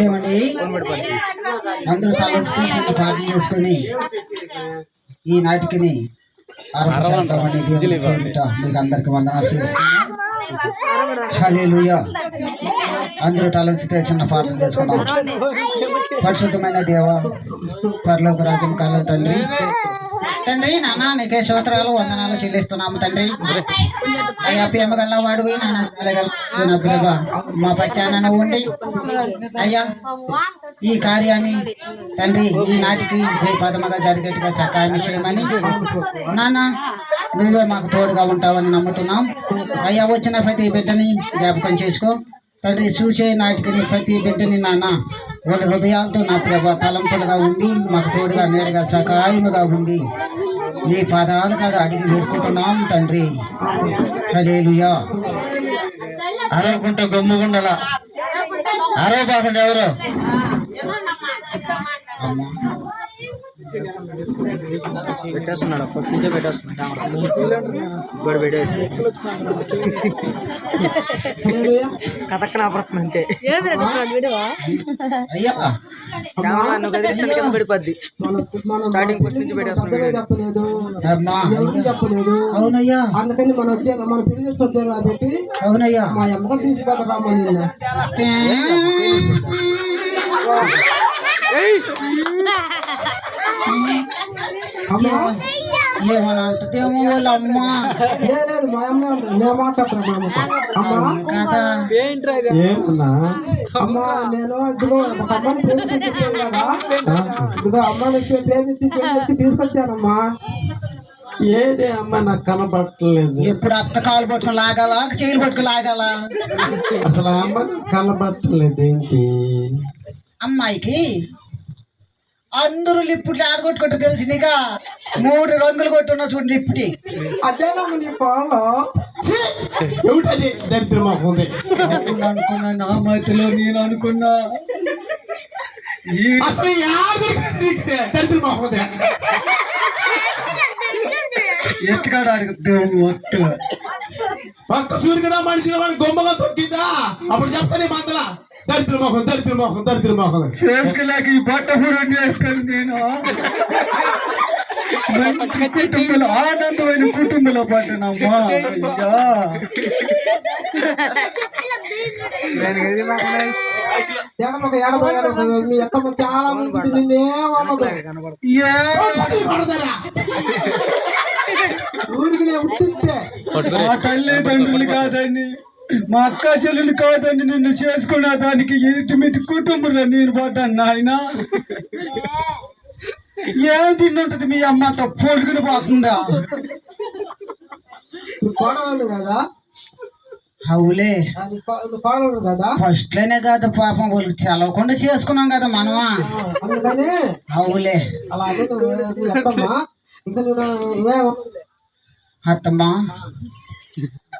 ఏమండి? అందరూ తలచి తీసుకుని పాటలు చేసుకుని ఈ నాటికని మీకు అందరికి వందనాలు చేసుకున్నాం అందరూ తలంచితే చిన్న పాటలు చేసుకున్నాం పరిశుద్ధమైన దేవ పర్లోక రాజ్యం కాలం తండ్రి. తండ్రి నాన్న నీకే స్తోత్రాలు వందనాలు చెల్లిస్తున్నాము తండ్రి. అయ్యా ప్రేమ గల్ల నాన్న అలగల మా పచ్చాన ఉండి అయ్యా ఈ కార్యాన్ని తండ్రి ఈ నాటికి పదమగా జరిగేట్టుగా చక్కాయం చేయమని. నాన్న నువ్వే మాకు తోడుగా ఉంటావని నమ్ముతున్నాం. అయ్యా వచ్చిన ప్రతి బిడ్డని జ్ఞాపకం చేసుకో. తండ్రి చూసే నాటికి ప్రతి బిడ్డని నాన్న వాళ్ళ హృదయాలతో నా ప్రభ తలంపులుగా ఉండి మాకు తోడుగా నేరుగా సకాయముగా ఉండి నీ పాదాలు కాడ అడిగి వేడుకుంటున్నాం తండ్రి. హల్లెలూయా. అరవకుంట గమ్ముగుండల. అరవ కాకుండా ఎవరు పెట్టేస్తున్నాడు అప్పటి నుంచే పెట్టేస్తున్నాడు. ఇప్పుడు పెట్టేసి. కథక్కన ఆపడుతుంది అంతే నువ్వు కదిలిస్తాను కింద పడిపోద్ది? స్టార్టింగ్ ఫస్ట్ నుంచి పెట్టేస్తున్నాడు చెప్పలేదు. అవునయ్యా. అందుకని మనం వచ్చాక మనం పెళ్ళి చేసి వచ్చారు కాబట్టి అవునయ్యా. మా అమ్మకం తీసుకెళ్ళరామని అమ్మా. వాళ్ళ అమ్మ లే- లేదు మా అమ్మ ఉంటుంది. నేను మాట్లాడుతున్నా మా అమ్మతో అమ్మా. కదా? ఏమన్నా? అమ్మా నేను ఇదిగో ఒక అమ్మాయిని ప్రేమించి చెప్పాను కదా ఇదిగో అమ్మాయిని ప్రే- ప్రేమించి ప్రేమించి తీసుకొచ్చానమ్మా. ఏదే అమ్మ నాకు కనబట్టలేదు ఎప్పుడు అత్త కాలు పట్టుకుని లాగాల చేయిలు పట్టుకుని లాగాల? అసలు అమ్మ కనబట్టలేదు ఏంటి? అమ్మాయికి అందరూ లిప్పుట్లు ఆడగొట్టుకుంటూ తెలిసి నీగా మూడు రంగులు కొట్టున్నా చూడు లిప్టి అదేనమ్మా నీ ఏమిటది? అనుకున్నా నా మతిలో నేను అనుకున్నా. ఈ అసలు యారు దరిద్రం ఉంది. ఎట్టుకాడ అడుగుతాము ఒట్టు. ఒక్క సూర్యుగా మనిషిని వాడిని గొమ్మగా తొక్కిందా? అప్పుడు చెప్తాను మందల దరిద్ర మొహం దరిద్ర మొహం దరిద్ర మొహం చేసుకోలేక ఈ బట్ట పూరం చేసుకొని నేను మంచి కుటుంబంలో ఆనందమైన కుటుంబంలో పడ్డానమ్మా అయ్యా ఎడమక ఎడమ ఎడమ మీ అత్తమ్మ చాలా మంచిది నిన్నేమన్నదు ఏ కొడతారా ఊరికి నేను ఉట్టింటే మా తల్లిదండ్రులు కాదండి మా అక్క చెల్లెలు కాదండి నిన్ను చేసుకున్న దానికి ఇంటిమిటి కుటుంబంలో నేను పడ్డాను నాయన? ఏం తిన్నుంటది మీ అమ్మతో పొడుగుని పోతుందా? కోడవాళ్ళు కదా అవులే. కోడవాళ్ళు కదా ఫస్ట్లోనే కాదు పాపం వాళ్ళు తెలవకుండా చేసుకున్నాం కదా మనమా? అందుకని. అవులే. అలా అత్తమ్మ.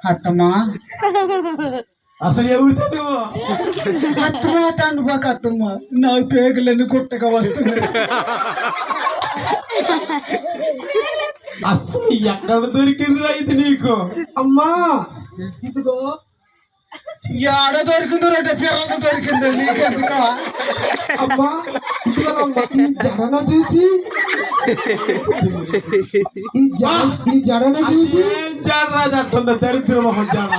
అత్తమ్మా అసలు ఎవరితో అత్తమ్మా తండ్రిపాక అత్తమ్మ నా పేగులన్నీ కుట్టగా వస్తున్నాయి. అసలు ఎక్కడ దొరికింది ఇది నీకు? అమ్మా ఇదిగో. ఏడ దొరికిందో రెండు పిల్లలు దొరికిందో నీకెందుకు అమ్మా ఈ జడన చూసి. ఈ జడ ఈ జడన చూసి. అట్టుంది దరిద్ర మొహం చేడ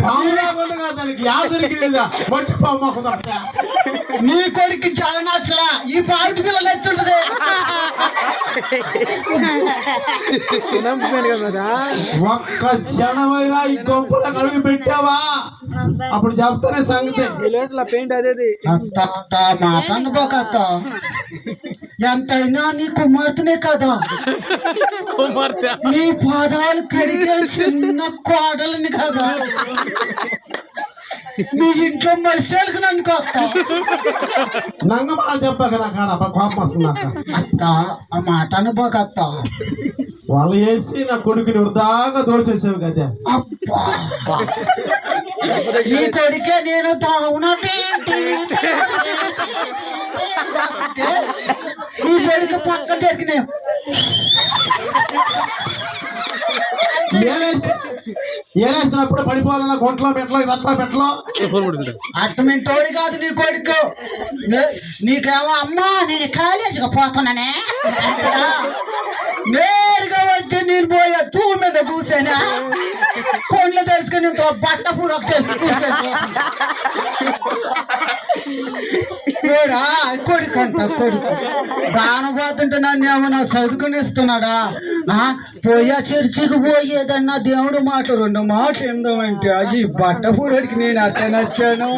పావులాగా దానికి యా దొరికిందా మట్టి నీ కొడుకు చాలా నచ్చలా ఈ పాటి పిల్లలు ఎత్తుంటది ఒక్క జనమైనా ఈ గొప్పల కడుగు పెట్టావా? అప్పుడు చెప్తానే సంగతి. పెయింట్ అదేది అత్త అత్త మాట అనుకోకత్త. ఎంతైనా నీ కుమార్తెనే కదా. నీ పాదాలు కడిగే చిన్న కోడలని కదా. నీ ఇంట్లో మనుషులకు నన్ను కొత్త. నంగమాల చెప్పాక నా కాడ అబ్బా కోపం వస్తుంది నాకు. అత్త ఆ మాట అనుకోకత్త. వాళ్ళు వేసి నా కొడుకుని వృధాగా దోచేసావు కదా. అబ్బా. నీ కొడుకే నేను తావునటి నీ కొడుకు పక్క జరిగిన నేనేసి ఏరేసినప్పుడు పడిపోవాలన్నా గుంట్లో పెట్టలో ఇది అట్లా పెట్టలో అట్టమెంటోడి కాదు నీ కొడుకు. నీకేమో అమ్మా నేను కాలేజీకి పోతున్నానే? నేరుగా వచ్చి నేను పోయే తూ మీద కూర్చొని. కొండ్లు తెలుసుకుని బట్ట పూర కూర్చొని. చూడా కొడుకు అంట కొడుకు. దాని పోతుంటే నన్ను ఏమన్నా చదువుకుని ఇస్తున్నాడా ఆ, పోయా చర్చికి పోయేదన్నా దేవుడు మాట రెండు మాట ఏందంటే ఈ బట్ట పూరడికి నేను అట్ట నచ్చాను.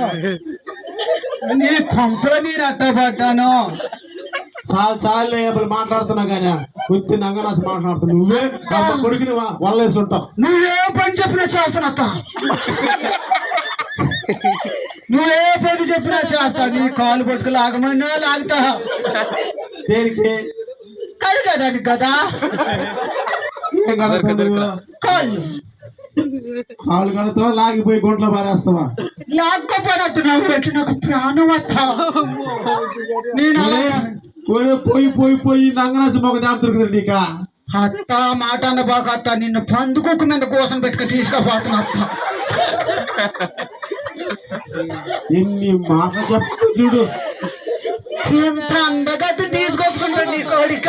నీ కొంపలో నేను అట్ట పడ్డాను. చాలా చాలా ఇప్పుడు మాట్లాడుతున్నా కానీ ఉత్తి నంగనాసి మాట్లాడుతున్నా నువ్వే అమ్మ కొడుకుని వల్లేసి ఉంటావు. నువ్వే పని చెప్పినా చేస్తున్నా నువ్వే పని చెప్పినా చేస్తా. నీ కాలు పట్టుకు లాగమన్నా లాగుతా. దేనికి? కడుగదానికి కదా? ఏం? కాళ్ళు. కాళ్ళు కడతావా? లాగిపోయి గుంట్లో పారేస్తావా? లాక్కపోయినట్టున్నావు పెట్టి నాకు? ప్రాణం వస్తా నేను ఒరే, పోయి పోయి పోయి నంగనాసి మొగ దాడి దొరుకుతుంది నీకా? అత్త మాట అన్న బాగా అత్త. నిన్ను పందుకొక్క మీద కోసం పెట్టుకు తీసుకుపోతున్నా అత్త. ఎన్ని మాటలు చెప్తూ చూడు. ఇంత అందగత్తి తీసుకొచ్చుకుంటా నీ కోడిక.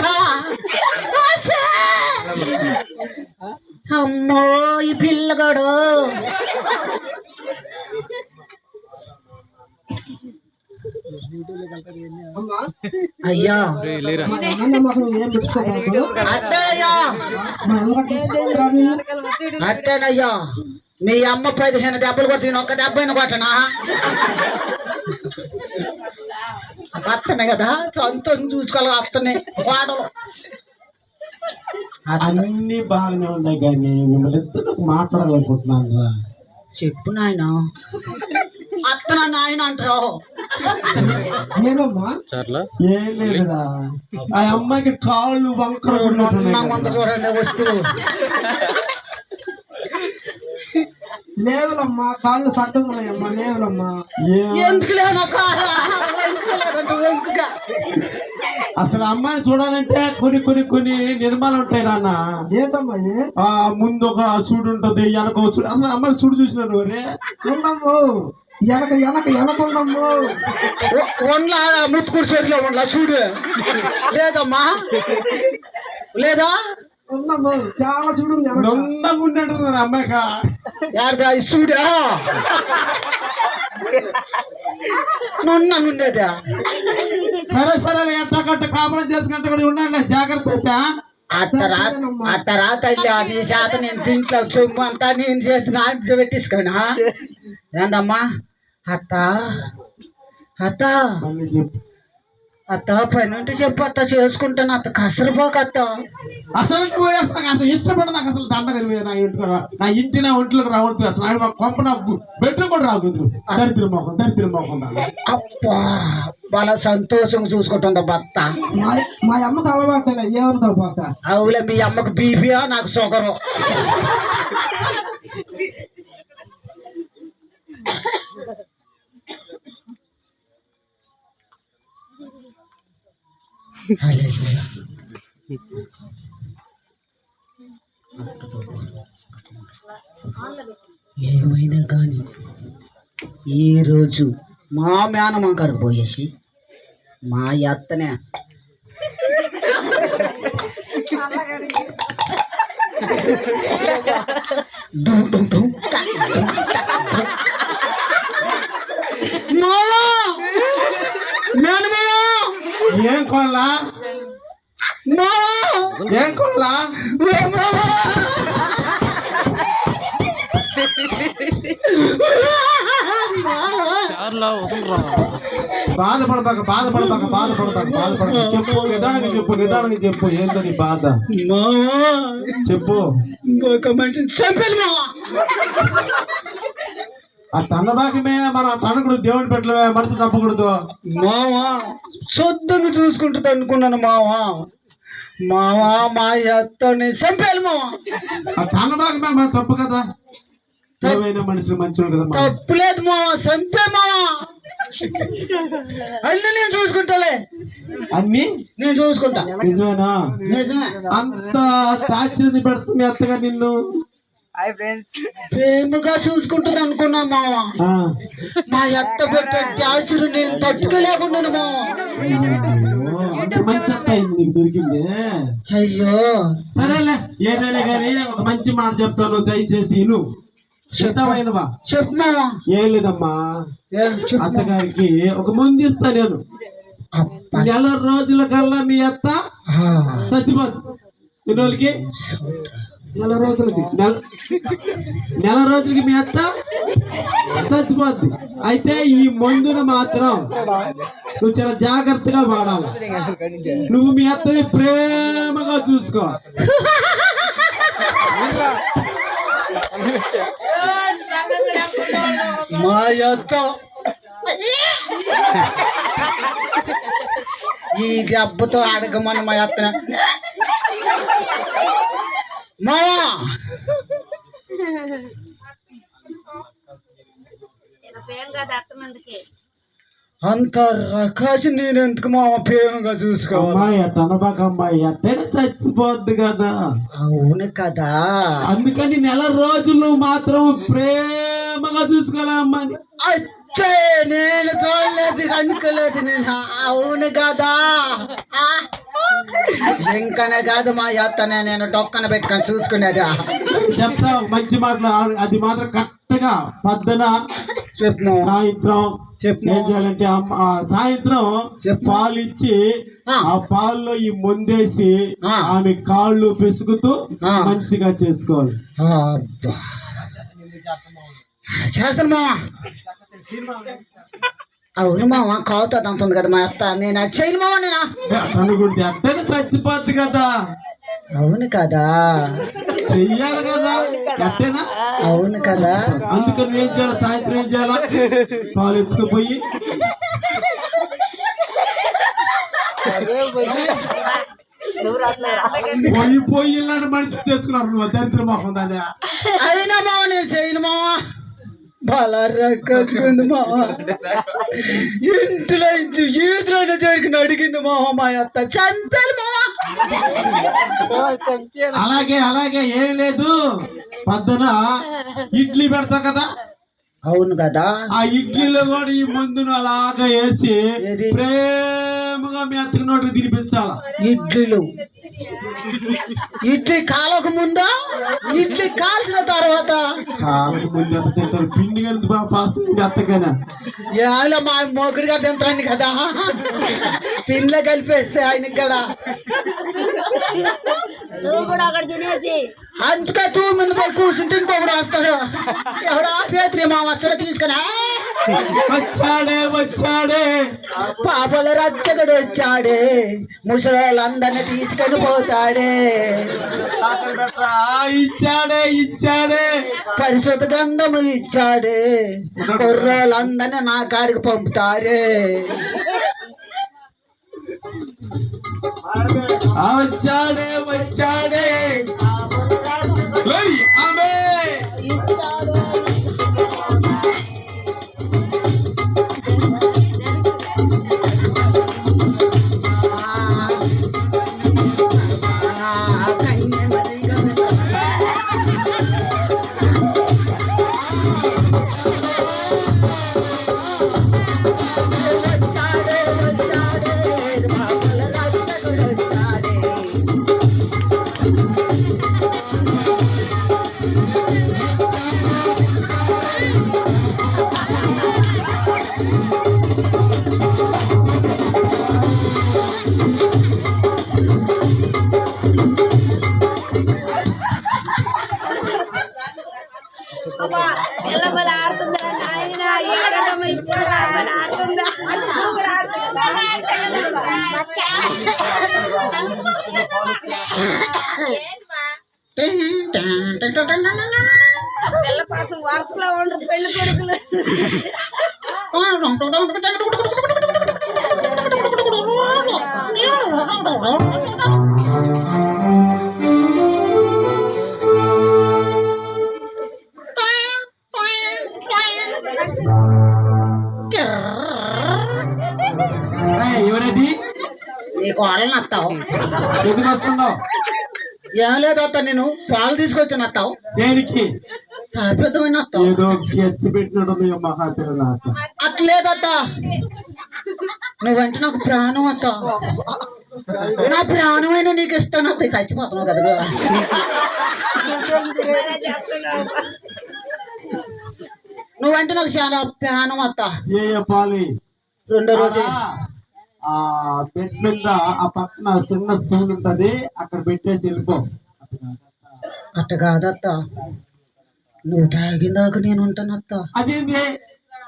అమ్మో ఈ పిల్లగాడు. అయ్యా. అట్టయ్యా అట్టేనయ్యా మీ అమ్మ పదిహేను దెబ్బలు కొట్టి ఒక్క దెబ్బైన కొట్టనా? అత్తనే కదా సంతోషం చూసుకోవాలి అత్తనే వాడలు అన్ని బాగానే ఉన్నాయి కానీ మిమ్మల్ని ఇద్దరు మాట్లాడాలనుకుంటున్నాను కదా చెప్పు నాయన. అత్తన నాయన అంటారు. ఏమమ్మా ఏం లేదురా. ఆ అమ్మాయికి కాళ్ళు వంకర ఉన్నట్టున్నాయి చూడండి వస్తువు. లేవులమ్మా కాళ్ళు సడ్డం ఉన్నాయమ్మా లేవులమ్మా అసలు అమ్మాయిని చూడాలంటే కొన్ని కొన్ని కొన్ని నిర్మాలు ఉంటాయి నాన్న. ఏంటమ్మా ఆ ముందు ఒక చూడు ఉంటది వెనక చూడు. అసలు అమ్మాయి చూడు చూసినారు రే ఉండమ్ము వెనక వెనక వండ్ల ముత్తుకుడు చేతిలో వండ్ల చూడు. లేదమ్మా. లేదా? చాలా చూడు అమ్మాయిక యారుగా ఈ చూడా ఉండేదా సరే సరే కట్ట కాపురం చేసుకుంటే కూడా ఉండండి జాగ్రత్త అయితే అట్టరా అట్టరా తల్లి ఆ నీ చేత నేను తింట్లో సొమ్ము అంతా నేను చేతి నాటి పెట్టించుకోనా ఏందమ్మా? అత్త? అత్త? అత్త పని ఉంటే చెప్పు అత్త చేసుకుంటాను అత్త. కసరిపోక అత్త. అసలు నువ్వు నాకు అసలు ఇష్టపడదు నాకు అసలు దండగలి నా ఇంటికి నా ఇంటి నా ఒంట్లోకి రావద్దు అసలు ఆయన కొంప నాకు బెడ్రూమ్ కూడా రాకూడదు దరిద్ర మొహం దరిద్ర నాన్న. అబ్బా వాళ్ళ సంతోషంగా చూసుకుంటుందా భర్త? మా అమ్మకి అలవాట్లే ఏమనుకోపాక అవులే మీ అమ్మకు బీపీయా నాకు షుగరు. ఏమైనా కానీ ఈరోజు మా మేనమామ గారు పోయేసి మా అత్తనే డుమ్ డుమ్ డుమ్. ఏం కొల్లా మావా! ఏం మావా! బాధపడబాక బాధపడబాక బాధపడబాక బాధపడబాక. చెప్పు నిదానంగా చెప్పు నిదానంగా చెప్పు. ఏంటని బాధ? మావా! చెప్పు. ఇంకొక మనిషిని చంపాలి మావా? ఆ తన్నదాకమే మన తనకుడు దేవుని పెట్టలే మనిషి చంపకూడదు. మావా శుద్ధంగా చూసుకుంటుంది అనుకున్నాను మావా. మావా మా అత్తని చంపాలి మావా. ఆ తన్నదాకమే మన తప్పు కదా? ఏమైనా మనుషులు మంచివాడు కదా మన. తప్పులేదు మావా చంపే మావా. అన్ని నేను చూసుకుంటాలే. అన్ని? నేను చూసుకుంటా. నిజమేనా? నిజమే. అంత టార్చర్ పెడుతుంది అత్తగా నిన్ను. హాయ్ ఫ్రెండ్స్ ప్రేమగా చూసుకుంటుంది అనుకున్నా మావ. ఆ, మా అత్త పెట్టే క్యాచులు నేను తట్టుకోలేకున్నాను మావ. మంచి అత్త అయింది నీకు దొరికింది. అయ్యో సరేలే ఏదైనా కానీ ఒక మంచి మాట చెప్తాను దయచేసి నువ్వు చెట్టమైనవా చెప్పు మావ. ఏం లేదమ్మా. అత్తగారికి ఒక ముందు ఇస్తా నేను. నెల రోజుల కల్లా మీ అత్త. చచ్చిపోదు ఎన్ని రోజులకి? నెల రోజులకి నెల రోజులకి మీ అత్త చచ్చిపోద్ది. అయితే ఈ మందును మాత్రం నువ్వు చాలా జాగ్రత్తగా వాడాలి. నువ్వు మీ అత్తని ప్రేమగా చూసుకో. మా అత్త. ఈ జబ్బుతో అడగమని మా అత్తన. మావా అంత రకాసి నేను ఎందుకు మామ ప్రేమగా చూసుకోవాలి? అనబాక అమ్మాయి అట్టైనా చచ్చిపోద్ది కదా. అవును కదా. అందుకని నెల రోజులు మాత్రం ప్రేమగా చూసుకోవాలి అమ్మాయి అచ్చే నేను చూడలేదు అనుకోలేదు నేను. అవును కదా. ఇంకనే కాదు మా అత్తనే నేను డొక్కన పెట్టుకొని చూసుకునేదా చెప్తా మంచి మాటలు అది మాత్రం కరెక్ట్గా పద్దన చెప్పు. సాయంత్రం. ఏం చేయాలంటే సాయంత్రం. పాలు ఇచ్చి ఆ. పాల్లో ఈ ముందేసి. ఆమె కాళ్ళు పిసుకుతూ ఆ. మంచిగా చేసుకోవాలి అబ్బా. చేస్తాను మామ అవును మామ కావుతుంది అంటుంది కదా మా అత్త. నేను అది చేయను మామ నేను? అనుకుంటే అట్టనే చచ్చిపోద్ది కదా. అవును కదా. చెయ్యాలి కదా. అట్టేనా? అవును కదా. అందుకని ఏం చేయాలి? సాయంత్రం ఏం చేయాలా? పాలు ఎత్తుకుపోయి. పోయి పోయి ఇలాంటి మనిషికి తెచ్చుకున్నారు నువ్వు దరిద్ర మొహం దాన్ని. అయినా మామ నేను చేయను మామ బలా రక్కేసుకుంది మామ ఇంట్లో ఇంచు ఈదులోనే జరిగిన అడిగింది మామ మా అత్త. మామ అలాగే అలాగే ఏం లేదు. పద్దన ఇడ్లీ పెడతా కదా. అవును కదా. ఆ ఇడ్లీలో కూడా ఈ మందును అలాగా వేసి ఏది? మీ అత్తకి నోటికి తినిపించాలా? ఇడ్లీలు. ఇడ్లీ కాలకు ముందా? ఇడ్లీ కాల్చిన తర్వాత? కాళ్ళకి ముందు ఎంత తింటారు? పిండి కలిసి పాస్తుంది ఎలా మా మొగుడు గారు తింటారండి కదా. పిండ్లో కలిపేస్తే ఆయన ఇక్కడ. తినేసి. అందుకే తూ మీద పోయి కూర్చుంటే ఇంకొకడు వస్తాడు. ఎవడా పేత్రి మా వస్తాడు తీసుకుని. వచ్చాడే వచ్చాడే. పాపల రచ్చగడు వచ్చాడే. ముసలోళ్ళందరినీ తీసుకొని పోతాడే. ఇచ్చాడే ఇచ్చాడే. పరిశుద్ధ గంధము ఇచ్చాడే. కుర్రోళ్ళందరినీ నా కాడికి పంపుతారే. వచ్చాడే వచ్చాడే. పిల్ల కోసం వరుసలో ఉండు పెళ్ళి కొడుకులు ఏం లేదు అత్త నేను పాలు తీసుకొచ్చాను అత్తావు దేనికి? పెద్దమైన అత్తావు ఏదో అట్లేదత్త నువ్వంటే నాకు ప్రాణం అత్త. నా ప్రాణమైన నీకు ఇస్తాను అత్త. చచ్చిపోతున్నావు కదా. నువ్వు. నువ్వంటే నాకు చాలా ప్రాణం అత్త. ఏ పాలి? రెండో రోజు. ఆ బెడ్ మీద ఆ పక్కన చిన్న స్పూన్ ఉంటది. అక్కడ పెట్టేసి వెళ్ళిపో. అట్ట కాదత్త. నువ్వు తాగిందాక నేను ఉంటాను అత్త. అదేంటి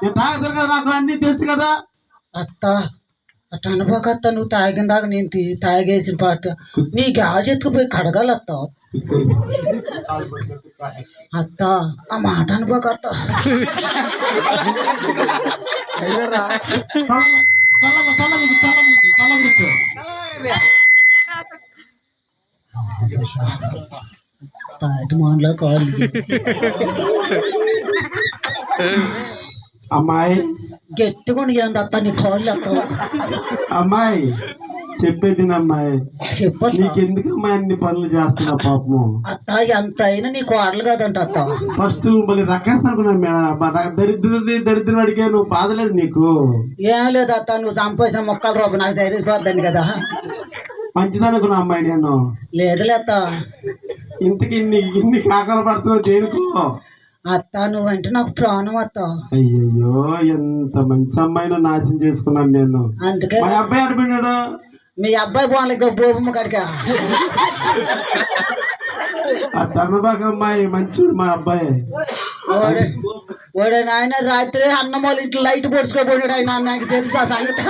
నేను తాగుతాను కదా నాకు అన్ని తెలుసు కదా. అత్త అట్ట అనుభవకత్త నువ్వు తాగిందాక నేను తాగేసిన పాట. నీ గాజు ఎత్తుకుపోయి కడగాలత్త అత్త. ఆ మాట అనుభవకత్త తల తల ముగ్గు తల ముగ్గు తల ముగ్గు తాగి మాటలో కాళ్ళు అమ్మాయి గట్టిగా ఉండి అత్త నీ కాళ్ళు అత్త అమ్మాయి చెప్పేది అమ్మాయి. నీకెందుకు అమ్మాయి అన్ని పనులు చేస్తున్నా పాపము? అత్త ఎంత అయినా నీ కోడలు కాదంట అత్త. ఫస్ట్ మళ్ళీ రకేస్తాను అనుకున్నాను మేడం. దరిద్రుడి దరిద్రం అడిగే నువ్వు బాధలేదు నీకు? ఏం లేదు అత్త నువ్వు చంపేసిన మొక్కల రూపం నాకు జరిగిపోద్దని కదా. మంచిదనుకున్నా అమ్మాయి నేను. లేదులే అత్త. ఇంతకి ఇన్ని ఇన్ని కాకలు పడుతున్నావు దేనికో? అత్త నువ్వంటే నాకు ప్రాణం అత్త. అయ్యయ్యో ఎంత మంచి అమ్మాయిని నాశనం చేసుకున్నాను నేను. అందుకే అబ్బాయి ఆడిపోయినాడు మీ అబ్బాయి కడిగా ఆ ధర్మబాగ అమ్మాయి మంచోడు మా అబ్బాయి. వాడు నాయన రాత్రి అన్నం వాళ్ళ ఇంట్లో లైట్ పొడుచుకోబోయాడు ఆయన నాకు తెలుసు ఆ సంగతి.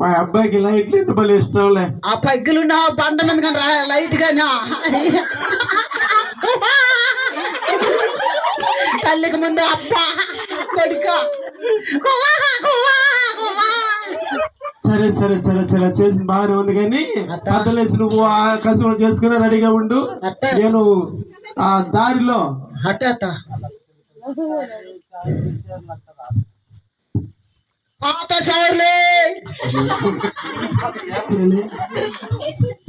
మా అబ్బాయికి లైట్లు అంటే భలే ఇష్టంలే ఆ పగ్గులు నా బండ మీద కానీ లైట్ గానా తల్లికి ముందు అప్ప కొడుక. సరే సరే సరే సరే చేసింది బాగానే ఉంది కానీ అత్త. పద్దలేసి నువ్వు ఆ కసులు చేసుకుని రెడీగా ఉండు. నేను ఆ దారిలో అట్ట పాత సవర్లే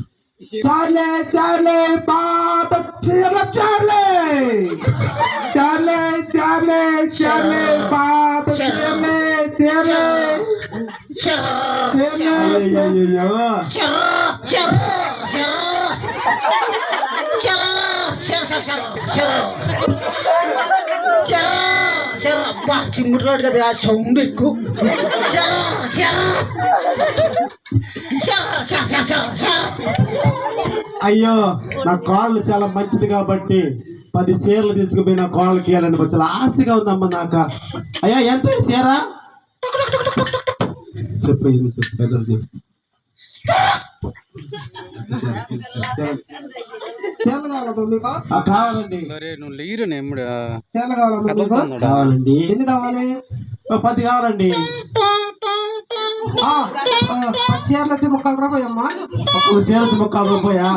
చాలే చాలే పాత చీర చాలే చాలే చాలే చాలే పాత చీరలే చీరలే అయ్యయ్యో చిమ్ముడు రోడ్ కదా ఆ సౌండ్ ఎక్కువ. అయ్యో నా కాళ్ళు చాలా మంచిది కాబట్టి పది చీరలు తీసుకుపోయి నా కాళ్ళకి ఇవ్వాలని చాలా ఆశగా ఉందమ్మ నాక. అయ్యా ఎంత చీర? చెప్పు ఇది చెప్పు పెద్దలు చెప్పు చీర కావాలా మీకు ఆ, కావాలండి. కావాలండి ఎన్ని కావాలి? పది కావాలండి. పది చీరలు వచ్చి ముక్కలు రూపాయి అమ్మా ఒక చీర వచ్చి ముక్కాలు రూపాయా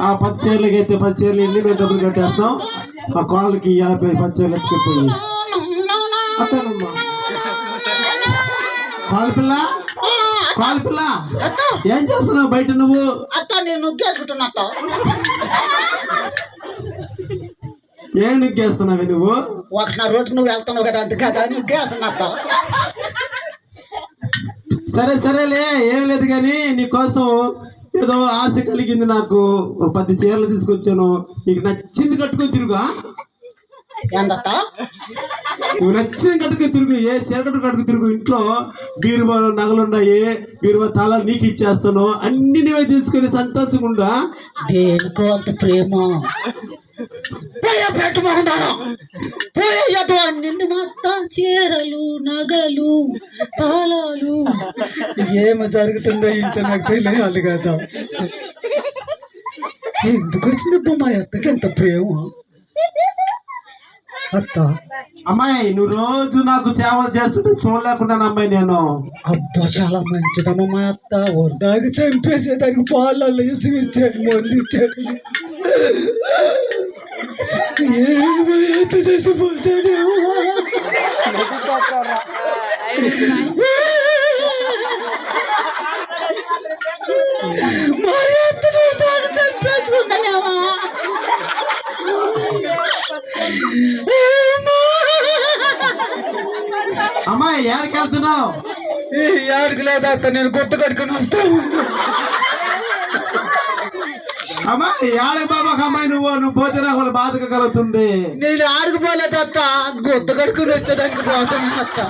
ఆ. పది చీరలకి అయితే పది చీరలు వెళ్ళి మేము డబ్బులు కట్టేస్తాం? ఆ కాళ్ళకి యాభై పది చీరలు ఎత్తుకుపోయి అట్టేనమ్మా కాళ్ళ పిల్ల? కాళ్ళ పిల్ల? ఏం చేస్తున్నావు బయట నువ్వు? అత్త నేను నొక్కేసుకుంటున్నా అత్త. ఏం నిగ్గేస్తున్నావు నువ్వు? ఒకటిన్నర రోజుకు నువ్వు వెళ్తున్నావు కదా అంతే కదా నొక్కేస్తున్నా అత్త. సరే సరేలే ఏం లేదు కానీ నీకోసం ఏదో ఆశ కలిగింది నాకు. ఒక పది చీరలు తీసుకొచ్చాను. నీకు నచ్చింది కట్టుకొని తిరుగా ఏందత్త? నువ్వు నచ్చింది కట్టుకొని తిరుగు. ఏ చీర కట్టుకు కట్టుకు తిరుగు. ఇంట్లో బీరువా నగలు ఉన్నాయి. బీరువా తాళాలు నీకు ఇచ్చేస్తాను. అన్ని నీవే తీసుకొని సంతోషంగా ఉండా దేనికో అంత ప్రేమ. పోయే మొత్తం చీరలు నగలు తాళాలు. ఏమి జరుగుతుందో ఇంట్లో నాకు తెలియాలి కదా ఎందుకు వచ్చిందబ్బా మా అత్తకి ఎంత ప్రేమ? అత్త. అమ్మాయి నువ్వు రోజు నాకు సేవలు చేస్తుంటే చూడలేకున్నాను అమ్మాయి నేను. అబ్బా చాలా మంచిదమ్మ మా అత్త. వడ్డాకి చంపేసేదానికి పాలలో వేసి ఇచ్చాడు మంది అమ్మాయి ఏడికి వెళ్తున్నావు? ఏడికి లేదా నేను గుర్తు కట్టుకుని వస్తాను. అమ్మా ఏడకి బాబాకి అమ్మాయి నువ్వు నువ్వు పోతే నాకు వాళ్ళ బాధ కలుగుతుంది నేను ఆడుకుపోలేదు అత్త గుర్తు కట్టుకుని వచ్చేదానికి పోతాను అత్త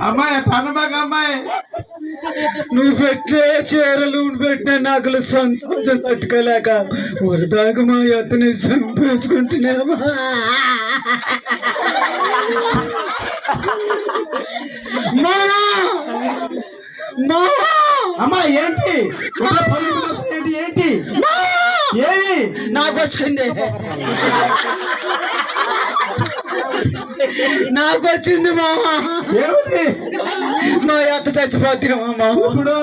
అమ్మాయి అమ్మాయి నువ్వు పెట్టే చీరలు పెట్టిన నగలు సంతోషం తట్టుకోలేక వరదాకా మా అత్తని చంపేసుకుంటున్నామా మావా! మావా! అమ్మా ఏంటి? ఏంటి ఏంటి? ఏమి? నాకు వచ్చింది. నాకు వచ్చింది మామా. ఏమిటి? మా అత్త చచ్చిపోతే మామా. ఇప్పుడు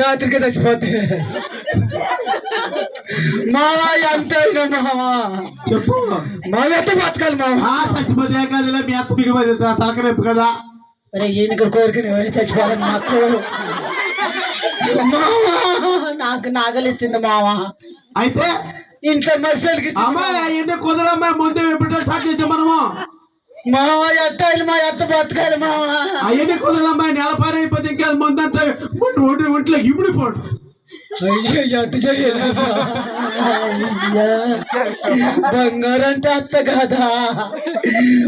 రాత్రికి చచ్చిపోతే. మావా ఎంత అయినా మావా చెప్పు. మా ఎంత బతకాలి ఆ చచ్చిపోతే కదిలే మీ అత్త బిగిపోతే తలకనొప్పి కదా. అరే ఈయన ఇక్కడ కోరిక ఎవరు చచ్చిపోవాలని మాకు మావా నాకు నాగలు ఇచ్చింది మావా అయితే ఇంట్లో మనుషులకి అమ్మాయి అవన్నీ కుదరమ్మాయి ముందు ఎప్పుడు స్టార్ట్ చేసాం మనము. మావా ఎట్టాలి మా ఎత్త బతకాలి మావా అవన్నీ కుదరమ్మాయి నెల పని అయిపోతే ఇంకా ముందంతా ఒంటి ఒంటి ఒంట్లో ఎట్టు చేయలేదు బంగారు అంటే అత్త కాదా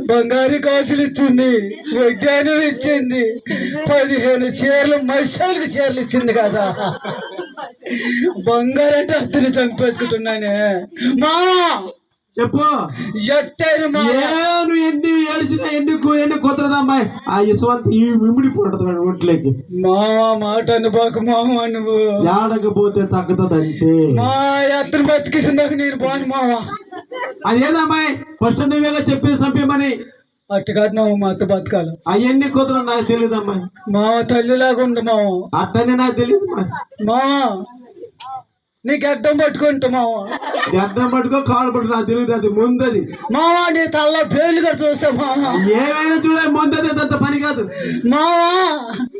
బంగారు కాసులు ఇచ్చింది వడ్డాను ఇచ్చింది పదిహేను చీరలు మనుషులకు చీరలు ఇచ్చింది కదా. బంగారు అంటే అత్తని చంపేసుకుంటున్నానే. మామా చెప్పు. మా ఏను ఎన్ని ఏడిచినా ఎన్ని ఎన్ని కుదరదు అమ్మాయి? ఆ ఇసువంత ఇమిడిపోతుంది ఒంట్లోకి. మావా మాట అనుబాకు మావా నువ్వు. ఏడకపోతే తగ్గుతుంది అంటే మా అత్తని బతికేసిందాక నేను బాను మావా అదేదమ్మాయి ఫస్ట్ నువ్వేగా చెప్పింది చంపేమని అట్టు కాదు మావ మా అత్త బతకాలి. అవన్నీ కుదరదు నాకు తెలియదు అమ్మాయి. మావ తల్లిలాగా ఉంది మావ అట్టనే నాకు తెలియదు మావా నీకు అడ్డం పట్టుకుంటా మావా. అర్థం పట్టుకో కాలు పట్టుకో నాకు తెలియదు అది ముందది. మావా నీ తల్ల పేలుగా చూస్తా మావా. ఏమైనా చూడే ముందది అంత పని కాదు. మావా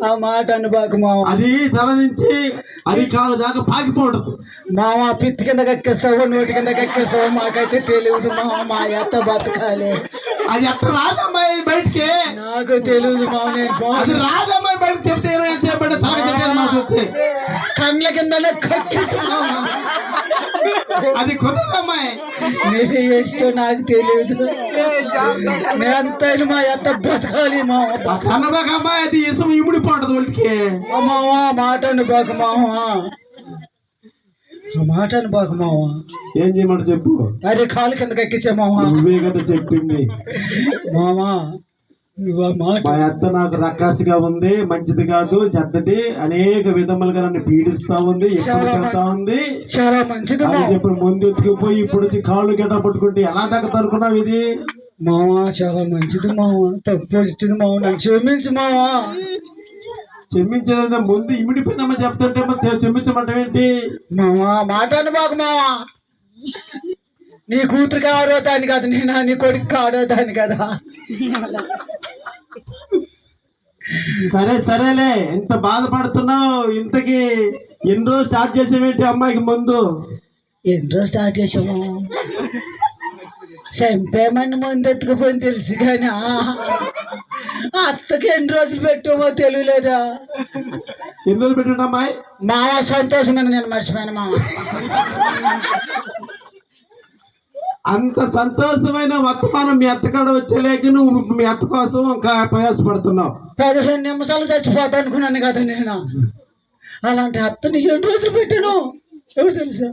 ఆ మాట అనుబాకు మావా. అది తల నుంచి అది కాలు దాకా పాకిపోవటం. మావా పిత్తి కింద కక్కిస్తావు నోటి కింద కక్కిస్తావు మాకైతే తెలియదు మావా మా అత్త బతకాలి. అది ఎక్కడ రాదమ్మాయి బయటికి. నాకు తెలియదు మావ నేను బాగు అది రాదమ్మాయి బయటకు చెప్తే ఏమైనా చెప్పండి వచ్చి. కండ్ల కిందనే కక్కించు అది కుదరదమ్మాయి నీ ఇష్టం నాకు తెలియదు. నేను మా అత్త బతకాలి మావా ఆ కన్నబాక అమ్మాయి అది ఇసం ఇముడిపోవటది ఒంటికి ఆ మావా మాట అనుబాకు మావా. మాట అనుబాకు మావా. ఏం చేయమంట చెప్పు. అరే కాలు కింద కక్కించే మావా. నువ్వే కదా చెప్పింది. మాట మా అత్త నాకు రక్కాసిగా ఉంది మంచిది కాదు చెడ్డది అనేక విధములుగా నన్ను పీడిస్తా ఉంది ఎప్పుడు పెడతా ఉంది. చాలా మంచిది చెప్పి ముందు ఎత్తుకుపోయి ఇప్పుడు వచ్చి కాళ్ళు గడ్డ పట్టుకుంటే ఎలా దక్కదు అనుకున్నావు ఇది? మావా చాలా మంచిది మావా తప్పు వచ్చింది మావా క్షమించు మావా. క్షమించేదంటే ముందు ఇమిడిపోయిందమ్మా చెప్తుంటే మరి క్షమించమంటావు ఏంటి మావా మాట అనుబాకు మావా. నీ కూతురు కావడో దాని కదా నేను నీ కొడుకు కావడో దాని కదా. సరే సరేలే ఇంత బాధపడుతున్నావు? ఇంతకి ఎన్ని రోజులు స్టార్ట్ చేసేవేంటి అమ్మాయికి ముందు? ఎన్ని రోజులు స్టార్ట్ చేసాము? చంపేమని ముందు ఎత్తుకుపోయింది తెలుసు కానీ అత్తకి ఎన్ని రోజులు పెట్టామో తెలియలేదా? ఎన్ని రోజులు అమ్మాయి? మావ సంతోషమైన నేను మర్చిపోయాను మావ అంత సంతోషమైన వర్తమానం మీ అత్తకాడ వచ్చేలేక నువ్వు మీ అత్త కోసం ప్రయాసపడుతున్నావు. పదిహేను నిమిషాలు చచ్చిపోతా అనుకున్నాను కదా నేను. అలాంటి అత్తని ఎన్ని రోజులు పెట్టాను? ఎవరు తెలుసా?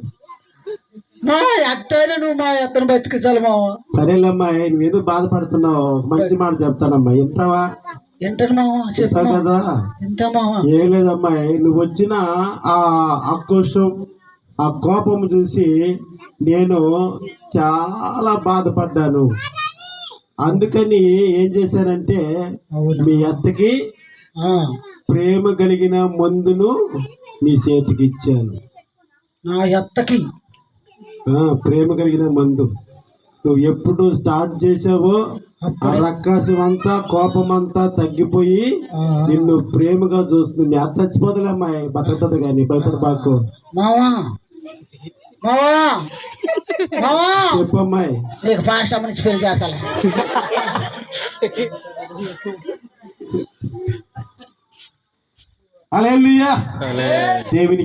మా అత్తైనా నువ్వు మా అత్తను బతికించాలి మావ. సరేలేమ్మాయి నువ్వేదో బాధపడుతున్నావు. మంచి మాట చెప్తానమ్మా. ఇంతవా చెప్తావు మావ. కదా? ఏం లేదమ్మాయి నువ్వు వచ్చిన ఆ ఆక్రోషం ఆ కోపం చూసి నేను చాలా బాధపడ్డాను. అందుకని ఏం చేశానంటే. మీ అత్తకి ప్రేమ కలిగిన మందును నీ చేతికి ఇచ్చాను. నా అత్తకి. ప్రేమ కలిగిన మందు. నువ్వు ఎప్పుడు స్టార్ట్ చేసావో ఆ రక్కాసం అంతా కోపం అంతా తగ్గిపోయి నిన్ను ప్రేమగా చూస్తుంది. మీ అత్త చచ్చిపోదులే అమ్మాయి. బతకదు కానీ భయపడబాకు. మావా మావా! మావా! చెప్పమ్మాయి నీకు అమ్మని పెళ్ళి చేస్తాలే. హల్లెలూయా. దేవుని